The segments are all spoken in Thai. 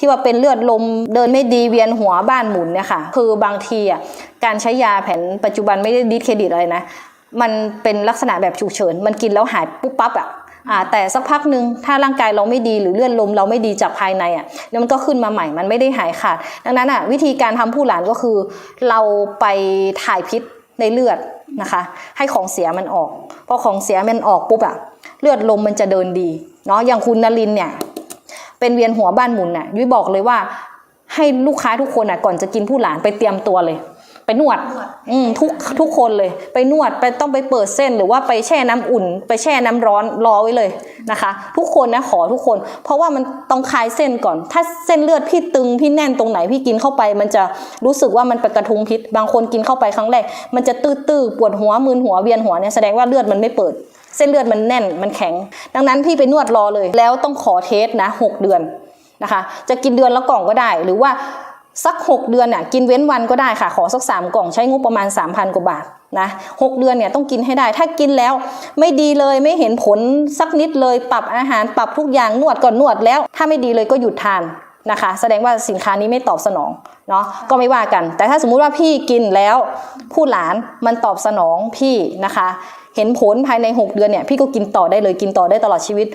ที่ว่าเป็นเลือดลมเดินไม่ดีเวียนหัวบ้านหมุนเนี่ยค่ะคือบางทีอะการใช้ยาแผนปัจจุบันไม่ได้ดิสเครดิตอะไรนะมันเป็นลักษณะแบบฉุกเฉิน มันกินแล้วหายปุ๊บปั๊บอะอ่าแต่สักพักหนึ่งถ้าร่างกายเราไม่ดีหรือเลือดลมเราไม่ดีจากภายในอะเดี๋ยวมันก็ขึ้นมาใหม่มันไม่ได้หายขาด ดังนั้นอะวิธีการทำผู้หลานก็คือ เราไปถ่ายพิษในเลือดนะคะ ให้ของเสียมันออกพอของเสียมันออกปุ๊บอะเลือดลมมันจะเดินดีเนาะอย่างคุณนลินเนี่ย เป็นเวียนหัวบ้านหมุนน่ะยุ้ยบอกเลยว่าให้ลูกค้าทุกคนน่ะก่อนจะกินผู้หลานไปเตรียมตัวเลย ไปนวด อืมทุกทุกคนเลย ไปนวดไปต้องไปเปิดเส้นหรือว่าไปแช่น้ำอุ่น ไปแช่น้ำร้อนรอไว้เลยนะคะ ทุกคนนะขอทุกคน เพราะว่ามันต้องคลายเส้นก่อน ถ้าเส้นเลือดพี่ตึงพี่แน่นตรงไหนพี่กินเข้าไป มันจะรู้สึกว่ามันไปกระทุ้งพิษ บางคนกินเข้าไปครั้งแรกมันจะตื้อๆปวดหัวมึนหัวเวียนหัวเนี่ยแสดงว่าเลือดมันไม่เปิด เส้นเลือดมันแน่นมันแข็ง ดังนั้นพี่ไปนวดรอเลย แล้วต้องขอเทสนะหกเดือนนะคะ จะกินเดือนละกล่องก็ได้หรือว่า สัก 6 เดือนน่ยกินเว้นวันก็ได้ค่ะ ขอสัก 3 กล่องใช้งบประมาณ 3,000 กว่าบาทนะหกเดือนเนี่ยต้องกินให้ได้ ถ้ากินแล้วไม่ดีเลยไม่เห็นผลสักนิดเลย ปรับอาหารปรับทุกอย่างนวดก่อนนวดแล้ว ถ้าไม่ดีเลยก็หยุดทาน นะคะ แสดงว่าสินค้านี้ไม่ตอบสนองเนาะก็ไม่ว่ากัน แต่ถ้าสมมุติว่าพี่กินแล้วผู้หลานมันตอบสนองพี่นะคะ เห็นผลภายใน 6 เดือนเนี่ยพี่ก็กินต่อได้เลยกินต่อได้ตลอดชีวิต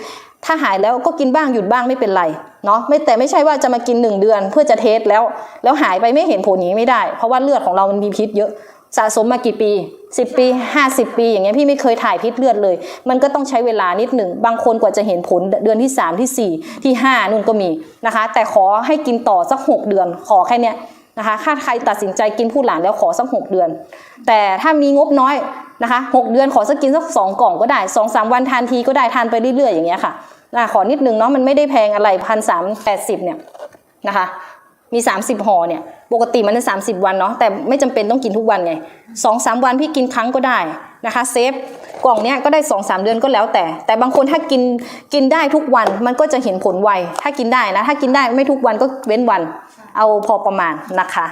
ถ้าหายแล้วก็กินบ้างหยุดบ้างไม่เป็นไรเนาะไม่แต่ไม่ใช่ว่าจะมากิน 1 เดือนเพื่อจะเทสแล้ว แล้วหายไปไม่เห็นผลอย่างนี้ไม่ได้ เพราะว่าเลือดของเรามันมีพิษเยอะ สะสมมากี่ปี 10 ปี 50 ปี อย่างเงี้ยพี่ไม่เคยถ่ายพิษเลือดเลย มันก็ต้องใช้เวลานิดหนึ่ง บางคนกว่าจะเห็นผลเดือนที่ 3 ที่ 4 ที่ 5นู่นก็มีนะคะ แต่ขอให้กินต่อสัก 6 เดือน ขอแค่เนี้ยนะคะถ้าใครตัดสินใจกินผู้หลานแล้วขอสัก 6 เดือน แต่ถ้ามีงบน้อยนะคะ6เดือนขอสักกินสักสองกล่องก็ได้2อสวันทานทีก็ได้ทานไปเรื่อยๆอย่างเงี้ยค่ะนะขอนิดนึงเนาะมันไม่ได้แพงอะไรพันสามแปดสิบเนี่ยนะคะ มี 30ห่อเนี่ยปกติมันจะ30 วันเนาะแต่ไม่จำเป็นต้องกินทุกวันไงสองสามวันพี่กินครั้งก็ได้นะคะเซฟกล่องเนี้ยก็ได้2อสเดือนก็แล้วแต่ แต่บางคนถ้ากินกินได้ทุกวันมันก็จะเห็นผลไวถ้ากินได้นะถ้ากินได้ไม่ทุกวันก็เว้นวัน เอาพอประมาณนะคะ